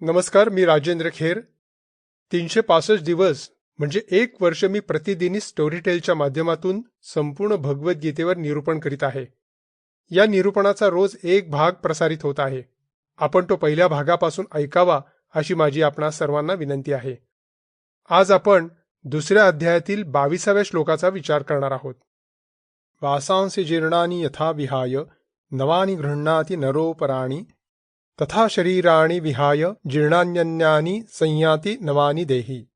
नमस्कार मी राजेंद्र खेर. तीनशे पासष्ट दिवस म्हणजे एक वर्ष मी प्रतिदिनी स्टोरीटेलच्या माध्यमातून संपूर्ण भगवद्गीतेवर निरूपण करीत आहे. या निरूपणाचा रोज एक भाग प्रसारित होत आहे. आपण तो पहिल्या भागापासून ऐकावा अशी माझी आपणा सर्वांना विनंती आहे. आज आपण दुसऱ्या अध्यायातील बावीसाव्या श्लोकाचा विचार करणार आहोत. वासांसी जीर्णानी यथा विहाय नवानी गृह्णाती नरोपराणी तथा शरीराणी विहाय जीर्णान्यन्यानी संयाती नवानी देही।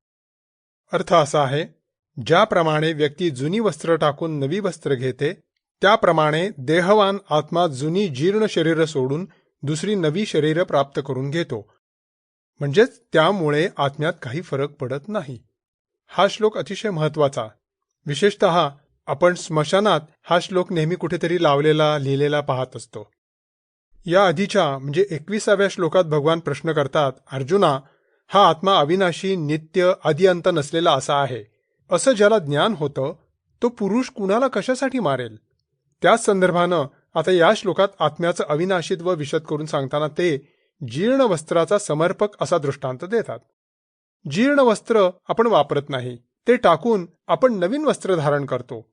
अर्थ असा आहे ज्याप्रमाणे व्यक्ती जुनी वस्त्र टाकून नवी वस्त्र घेते त्याप्रमाणे देहवान आत्मा जुनी जीर्ण शरीर सोडून दुसरी नवी शरीर प्राप्त करून घेतो. म्हणजेच त्यामुळे आत्म्यात काही फरक पडत नाही. हा श्लोक अतिशय महत्त्वाचा विशेषत आपण स्मशानात हा श्लोक नेहमी कुठेतरी लावलेला लिहिलेला पाहत असतो. या आधीच्या म्हणजे एकविसाव्या श्लोकात भगवान प्रश्न करतात अर्जुना हा आत्मा अविनाशी नित्य आदिअंत नसलेला असा आहे. असं ज्याला ज्ञान होतं तो पुरुष कुणाला कशासाठी मारेल? त्याच संदर्भानं आता या श्लोकात आत्म्याचं अविनाशित्व विशद करून सांगताना ते जीर्ण वस्त्राचा समर्पक असा दृष्टांत देतात. जीर्ण वस्त्र आपण वापरत नाही ते टाकून आपण नवीन वस्त्र धारण करतो.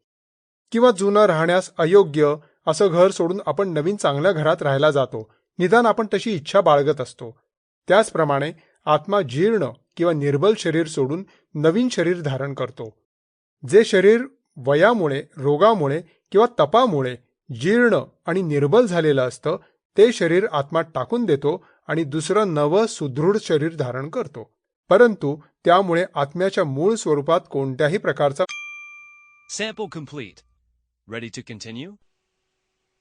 किंवा जुनं राहण्यास अयोग्य असं घर सोडून आपण नवीन चांगल्या घरात राहायला जातो. निदान आपण तशी इच्छा बाळगत असतो. त्याचप्रमाणे आत्मा जीर्ण किंवा निर्बल शरीर सोडून नवीन शरीर धारण करतो. जे शरीर वयामुळे रोगामुळे किंवा तपामुळे जीर्ण आणि निर्बल झालेलं असतं ते शरीर आत्मा टाकून देतो आणि दुसरं नवं सुदृढ शरीर धारण करतो. परंतु त्यामुळे आत्म्याच्या मूळ स्वरूपात कोणत्याही प्रकारचा